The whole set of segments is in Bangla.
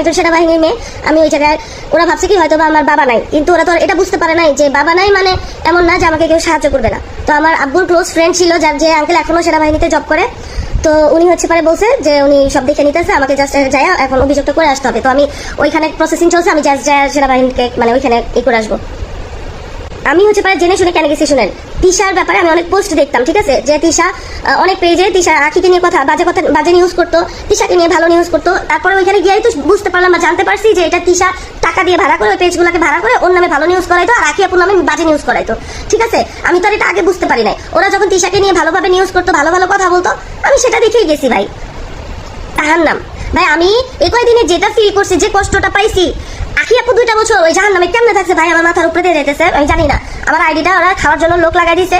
একজন সেনাবাহিনীর মেয়ে, আমি ওই জায়গায়, ওরা ভাবছে কি হয়তো আমার বাবা নাই। কিন্তু ওরা তো এটা বুঝতে পারে নাই যে বাবা নাই মানে এমন না যে আমাকে কেউ সাহায্য করবে না। তো আমার আব্বুর ক্লোজ ফ্রেন্ড ছিল যার যে আঙ্কেল এখনও সেনাবাহিনীতে জব করে। তো উনি হচ্ছে পারে বলছে যে উনি সব দেখে নিতেছে, আমাকে জাস্ট যাই এখন অভিযোগটা করে আসতে হবে। তো আমি ওইখানে প্রসেসিং চলছে, আমি জাস্ট যায় সেনাবাহিনীকে মানে ওইখানে ই করে আসব। আমি হচ্ছে পারে জেনে শুনে কেন গেছি, শুনেন। তিশার ব্যাপারে আমি অনেক পোস্ট দেখতাম, ঠিক আছে? যে তিশা অনেক পেজে তিশা আখিকে নিয়ে কথা, বাজে কথা, বাজে নিউজ করতো, তিশাকে নিয়ে ভালো নিউজ করতো। তারপরে ওইখানে গিয়েই তো বুঝতে পারলাম বা জানতে পারছি যে এটা তিশা টাকা দিয়ে ভাড়া করে, ওই পেজগুলোকে ভাড়া করে ওর নামে ভালো নিউজ করাইতো আর আখি আপুর নামে বাজে নিউজ করাইতো। ঠিক আছে? আমি তো আর এটা আগে বুঝতে পারি নাই। ওরা যখন তিশাকে নিয়ে ভালোভাবে নিউজ করতো, ভালো ভালো কথা বলতো, আমি সেটা দেখেই গেছি ভাই। তাহার নাম। ভাই, আমি এই কয়দিনে যেটা ফিল করছি, যে কষ্টটা পাইছি আখি আপু দুইটা বছর ওই জাহান নামে কেমনে থাকছে ভাই? আমার মাথার উপরে দিয়ে যেতেছে আমি জানি না। আমার আইডিটা ওরা খাওয়ার জন্য লোক লাগাই দিছে।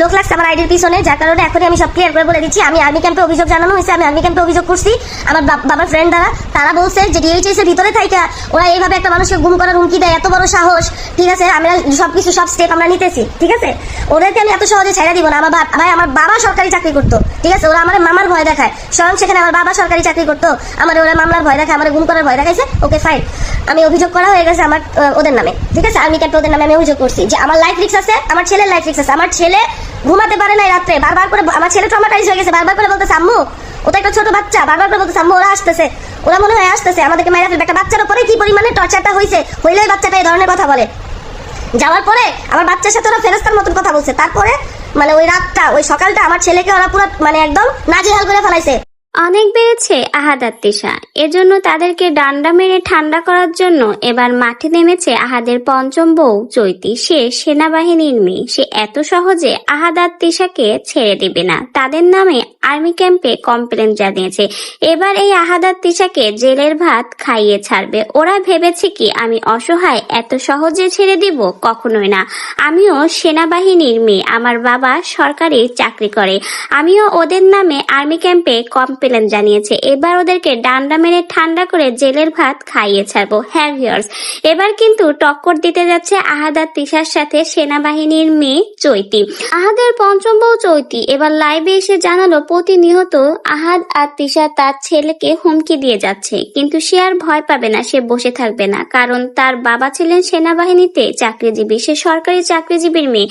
লোক লাগছে আমার আইডির পিছনে, যার কারণে এখনই আমি সব ক্লিয়ার করে বলে দিচ্ছি। আমি আর্মি ক্যাম্পে অভিযোগ জানানো হয়েছে, আমি আর্মি ক্যাম্পে অভিযোগ করছি। আমার বাবার ফ্রেন্ড দ্বারা, তারা বলছে যে ডিএইচএস এর ভিতরে থাইকা, ওরা এইভাবে একটা মানুষকে গুম করার হুমকি দেয়, এত বড় সাহস। ঠিক আছে, আমরা সবকিছু, সব স্টেপ আমরা নিতেছি, ঠিক আছে? ওদেরকে আমি এত সহজে ছাইড়া দিব না, আমার ভাই, আমার বাবা সরকারি চাকরি করতো, ঠিক আছে? ওরা আমার মামার ভয় দেখায়। স্বয়ং সেখানে আমার বাবা সরকারি চাকরি করতো, আমার ওরা মামলার ভয় দেখায়, আমার গুম করার ভয় দেখাইছে। ওকে ফাইন আমি অভিযোগ করা হয়ে গেছে আমার ওদের নামে, ঠিক আছে? আর্মি ক্যাম্পে ওদের নামে আমি অভিযোগ করছি যে আমার লাইফ রিক্স আছে, আমার ছেলের লাইফ রিক্স আছে। আমার ছেলে ঘুমাতে পারে নাই রাত্রে। বারবার করে আমার ছেলে ট্রমাটাইজ হয়ে গেছে, বারবার করে বলতেছে, আম্মু, ওটা একটা ছোট বাচ্চা। বারবার করে বলতেছে, আম্মু, ওরা আসতেছে ওরা মনে হয় আসতেছে আমাদেরকে মাইরা ফেলবে। একটা বাচ্চার উপরে কি পরিমাণে টর্চারটা হয়েছে হইলেই বাচ্চাটা এই ধরনের কথা বলে। যাওয়ার পরে আমার বাচ্চার সাথে ওরা ফেরস্তার মতন কথা বলছে। তারপরে মানে ওই রাতটা, ওই সকালটা আমার ছেলেকে ওরা পুরো মানে একদম নাজেহাল করে ফেলাইছে। অনেক বেড়েছে আহাদার তেশা এজন্য তাদেরকে ডান্ডা মেরে ঠান্ডা করার জন্য এবার মাঠে নেমেছে আহাদের পঞ্চম বউ চৈতি। সে সেনাবাহিনীর মেয়ে। সে এত সহজে আহাদার তেশাকে ছেড়ে দেবে না। তাদের নামে আর্মি ক্যাম্পে কমপ্লেন জানিয়েছে। এবার এই আহাদার তিশাকে জেলের ভাত খাইয়ে ছাড়বে। ওরা ভেবেছে কি, আমি অসহায়, এত সহজে ছেড়ে দিব? কখনোই না। আমিও সেনাবাহিনীর মেয়ে। আমার বাবা সরকারি চাকরি করে। আমিও ওদের নামে আর্মি ক্যাম্পে কমপ্লেন জানিয়েছে, এবার ওদেরকে ডান্ডা মেরে ঠান্ডা করে জেলের ভাত খাইয়ে ছাড়বো। হ্যাঁ ভিউয়ার্স, এবার কিন্তু টক্কর দিতে যাচ্ছে আহাদার তিশার সাথে সেনাবাহিনীর মেয়ে চৈতি। আহাদের পঞ্চম বউ চৈতি এবার লাইভে এসে জানালো, প্রতিনিয়ত আহাদ আর তিশা তার ছেলেকে হুমকি দিয়ে যাচ্ছে, কিন্তু সে আর ভয় পাবে না, সে বসে থাকবে না, কারণ তার বাবা ছিলেন সেনাবাহিনীতে চাকরিজীবী, সে সরকারি চাকরিজীবীর মেয়ে।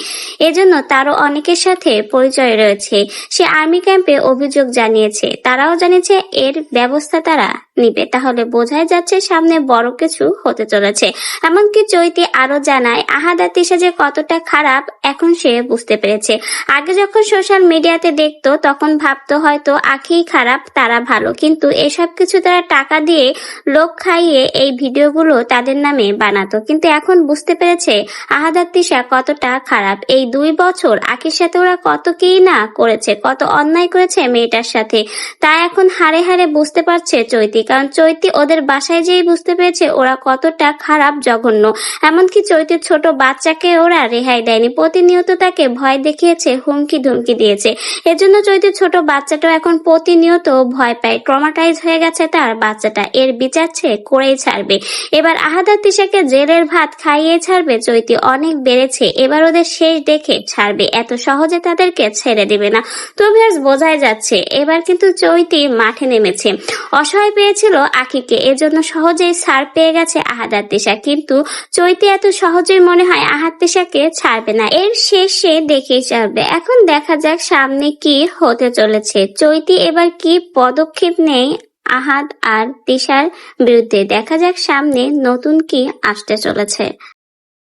এজন্য তারও অনেকের সাথে পরিচয় রয়েছে। সে আর্মি ক্যাম্পে অভিযোগ জানিয়েছে তারাও জানিয়েছে এর ব্যবস্থা তারা। নিবে। তাহলে বোঝাই যাচ্ছে সামনে বড় কিছু হতে চলেছে। এমনকি চৈতি আরও জানায়, আহাদা তিশা যে কতটা খারাপ, এখন সে বুঝতে পেরেছে। আগে যখন সোশ্যাল মিডিয়াতে দেখতো, তখন ভাবতো হয়তো আখেই খারাপ, তারা ভালো। কিন্তু এসব কিছু তারা টাকা দিয়ে লোক খাইয়ে এই ভিডিওগুলো তাদের নামে বানাতো। কিন্তু এখন বুঝতে পেরেছে আহাদার তিশা কতটা খারাপ। এই দুই বছর আখির সাথে ওরা কত কি না করেছে, কত অন্যায় করেছে মেয়েটার সাথে। তা এখন হারে হারে বুঝতে পারছে চৈতি কারণ চৈতি ওদের বাসায় যেই বুঝতে পেরেছে ওরা কতটা খারাপ, জঘন্য। এমনকি চৈতির ছোট বাচ্চাকে ওরা রেহাই দেয়নি। প্রতিনিয়ত তাকে ভয় দেখিয়েছে, হুমকি ধুমকি দিয়েছে। এজন্য চৈতির ছোট বাচ্চাটাও এখন প্রতিনিয়ত ভয় পায়। ট্রমাটাইজ হয়ে গেছে তার বাচ্চাটা। এর বিচার সে করেই ছাড়বে। এবার আহাদার তিশাকে জেলের ভাত খাইয়ে ছাড়বে। চৈতি অনেক বেড়েছে। এবার ওদের শেষ দেখে ছাড়বে। এত সহজে তাদেরকে ছেড়ে দিবে না। তো বোঝাই যাচ্ছে, এবার কিন্তু চৈতি মাঠে নেমেছে। অসহায় পেয়েছিল আখিকে। এজন্য সহজেই ছাড় পেয়ে গেছে আহাদার তিশা কিন্তু চৈতি এত সহজেই মনে হয় আহাদ তিশাকে ছাড়বে না। এর শেষে দেখেই ছাড়বে এখন দেখা যাক সামনে কি হতে চলেছে। চৈতি এবার কি পদক্ষেপ নেই আহাদ আর দিশার বিরুদ্ধে? দেখা যাক সামনে নতুন কি আসতে চলেছে।